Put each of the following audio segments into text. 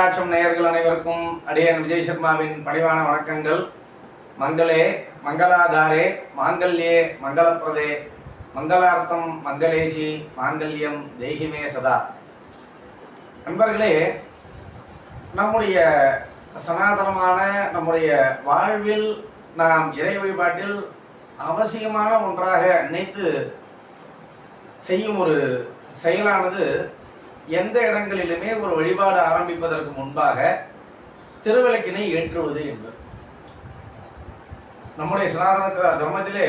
கடாட்சம் நேயர்கள் அனைவருக்கும் அடியன் விஜய் சர்மாவின் பணிவான வணக்கங்கள். மங்களே மங்களாதாரே மாங்கல்யே மங்களப்பிரதே மங்களார்த்தம் மங்களேசி மாங்கல்யம் தெய்கிமே சதா. நண்பர்களே நம்முடைய சனாதனமான நம்முடைய வாழ்வில் நாம் இறை வழிபாட்டில் அவசியமான ஒன்றாக நினைத்து செய்யும் ஒரு செயலானது எந்த இடங்களிலுமே ஒரு வழிபாடு ஆரம்பிப்பதற்கு முன்பாக திருவிளக்கினை ஏற்றுவது என்பது. நம்முடைய சனாதன தர்மத்திலே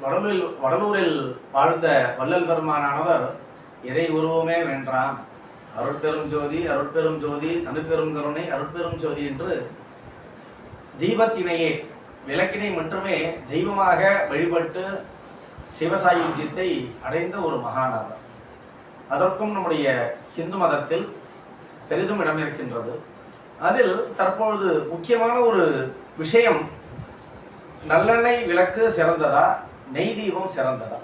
வடலூரில் வடலூரில் வாழ்ந்த வள்ளல் பெருமானானவர் இறை உருவமே வென்றாம் அருட்பெரும் ஜோதி அருட்பெரும் ஜோதி தனிப்பெரும் கருணை அருட்பெரும் ஜோதி என்று தீபத்தினையே விளக்கினை மட்டுமே தெய்வமாக வழிபட்டு சிவசாயுஜ்யத்தை அடைந்த ஒரு மகானாவர் அதற்கும் நம்முடைய ஹிந்து மதத்தில் பெரிதும் இடம் இருக்கின்றது அதில் தற்பொழுது முக்கியமான ஒரு விஷயம் நல்லெண்ணெய் விளக்கு சிறந்ததா நெய் தீபம் சிறந்ததா?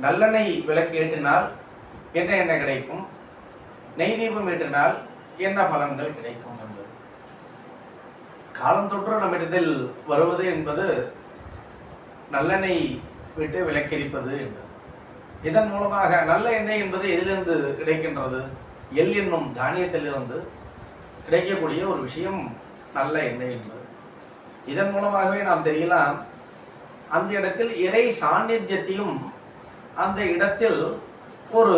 நல்லெண்ணெய் விளக்கு ஏற்றினால் என்ன என்ன கிடைக்கும்? நெய் தீபம் ஏற்றினால் என்ன பலன்கள் கிடைக்கும் என்பது. காலந்தொற்று நம்மிடத்தில் வருவது என்பது நல்லெண்ணெய் விட்டு விளக்கெரிப்பது என்பது. இதன் மூலமாக நல்ல எண்ணெய் என்பது எதிலிருந்து கிடைக்கின்றது? எள் என்னும் தானியத்திலிருந்து கிடைக்கக்கூடிய ஒரு விஷயம் நல்ல எண்ணெய் என்பது. இதன் மூலமாகவே நாம் தெரியலாம் அந்த இடத்தில் இறை சாநித்தியத்தையும் அந்த இடத்தில் ஒரு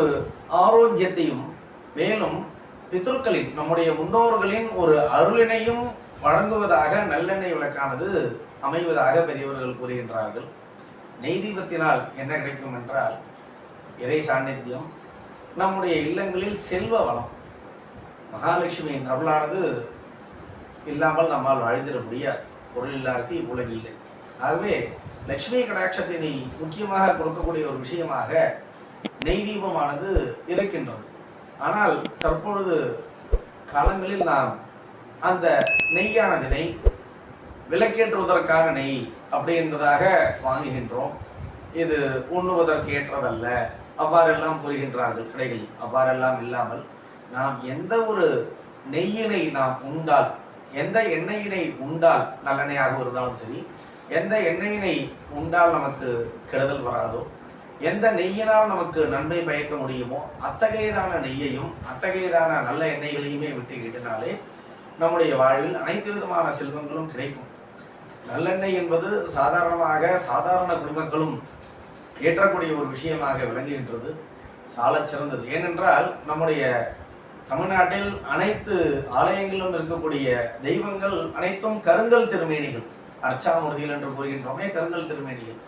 ஆரோக்கியத்தையும் மேலும் பித்ருக்களின் நம்முடைய முன்னோர்களின் ஒரு அருளினையும் வழங்குவதாக நல்லெண்ணெய் விளக்கானது அமைவதாக பெரியவர்கள் கூறுகின்றார்கள். நெய்தீபத்தினால் என்ன கிடைக்கும் என்றால் இறை சாநித்தியம் நம்முடைய இல்லங்களில் செல்வ வளம். மகாலட்சுமியின் அருளானது இல்லாமல் நம்மால் வாழ்ந்திட முடியாது. பொருள் இல்லாருக்கு இவ்வுலகில் இல்லை. ஆகவே லட்சுமி கடாட்சத்தினை முக்கியமாக கொடுக்கக்கூடிய ஒரு விஷயமாக நெய் தீபமானது இருக்கின்றது. ஆனால் தற்பொழுது காலங்களில் நாம் அந்த நெய்யானதினை விளக்கேற்றுவதற்கான நெய் அப்படி வாங்குகின்றோம். இது உண்ணுவதற்கு ஏற்றதல்ல அவ்வாறெல்லாம் கூறுகின்றார்கள் கடைகளில். அவ்வாறெல்லாம் இல்லாமல் நாம் எந்த ஒரு நெய்யினை நாம் உண்டால் எந்த எண்ணெயினை உண்டால் நல்லெண்ணெயாக இருந்தாலும் சரி எந்த எண்ணெயினை உண்டால் நமக்கு கெடுதல் வராதோ எந்த நெய்யினால் நமக்கு நன்மை பயக்க முடியுமோ அத்தகையதான நெய்யையும் அத்தகையதான நல்ல எண்ணெய்களையுமே விட்டுக்கிட்டினாலே நம்முடைய வாழ்வில் அனைத்து விதமான செல்வங்களும் கிடைக்கும். நல்லெண்ணெய் என்பது சாதாரணமாக சாதாரண குடும்பங்களும் ஏற்றக்கூடிய ஒரு விஷயமாக விளங்குகின்றது. சாலச் சிறந்தது. ஏனென்றால் நம்முடைய தமிழ்நாட்டில் அனைத்து ஆலயங்களிலும் இருக்கக்கூடிய தெய்வங்கள் அனைத்தும் கருங்கல் திருமேனிகள். அர்ச்சாமூர்த்திகள் என்று கூறுகின்றோமே கருங்கல் திருமேனிகள்.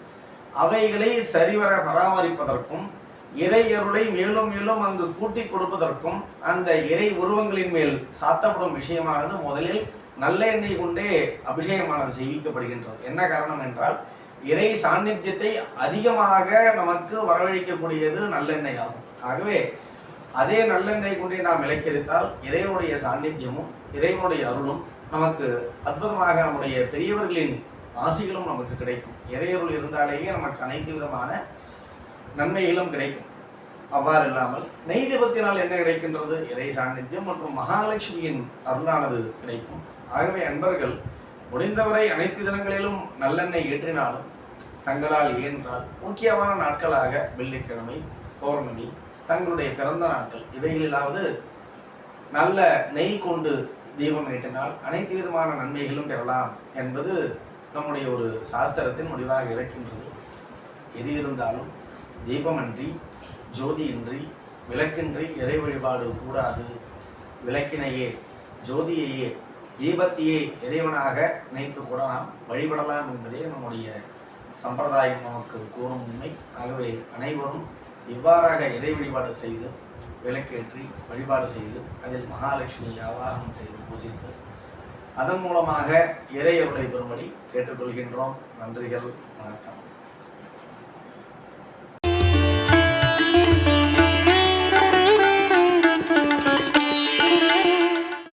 அவைகளை சரிவர பராமரிப்பதற்கும் இறை அருளை மேலும் மேலும் அங்கு கூட்டி கொடுப்பதற்கும் அந்த இறை உருவங்களின் மேல் சாத்தப்படும் விஷயமானது முதலில் நல்ல எண்ணெய் கொண்டே அபிஷேகமானது செய்விக்கப்படுகின்றது. என்ன காரணம் என்றால் இறை சாநித்தியத்தை அதிகமாக நமக்கு வரவழைக்கக்கூடியது நல்லெண்ணெய் ஆகும் ஆகவே அதே நல்லெண்ணெய் கொண்டே நாம் விளக்கெடுத்தால் இறைவனுடைய சாநித்தியமும் இறைவனுடைய அருளும் நமக்கு அற்புதமாக நம்முடைய பெரியவர்களின் ஆசிகளும் நமக்கு கிடைக்கும். இறையருள் இருந்தாலேயே நமக்கு அனைத்து விதமான நன்மைகளும் கிடைக்கும். அவ்வாறு இல்லாமல் நெய் தீபத்தினால் என்ன கிடைக்கின்றது? இறை சாநித்தியம் மற்றும் மகாலட்சுமியின் அருளானது கிடைக்கும். ஆகவே அன்பர்கள் முடிந்தவரை அனைத்து தினங்களிலும் நல்லெண்ணெய் ஏற்றினாலும் தங்களால் இயன்றால் முக்கியமான நாட்களாக வெள்ளிக்கிழமை பௌர்ணமி தங்களுடைய பிறந்த நாட்கள் இவைகளிலாவது நல்ல நெய் கொண்டு தீபம் ஏற்றினால் அனைத்து விதமான நன்மைகளும் பெறலாம் என்பது நம்முடைய ஒரு சாஸ்திரத்தின் முடிவாக இருக்கின்றது. எது இருந்தாலும் தீபமன்றி ஜோதியின்றி விளக்கின்றி இறை வழிபாடு கூடாது. விளக்கினையே ஜோதியையே தீபத்தியை இறைவனாக நினைத்து கூட நாம் வழிபடலாம் என்பதே நம்முடைய சம்பிரதாயம் நமக்கு கூறும் உண்மை. ஆகவே அனைவரும் இவ்வாறாக இறை வழிபாடு செய்து விளக்கேற்றி வழிபாடு செய்து அதில் மகாலட்சுமி ஆவாரணம் செய்து பூஜித்து அதன் மூலமாக இறையருளை பெறும்படி கேட்டுக்கொள்கின்றோம். நன்றிகள் வணக்கம்.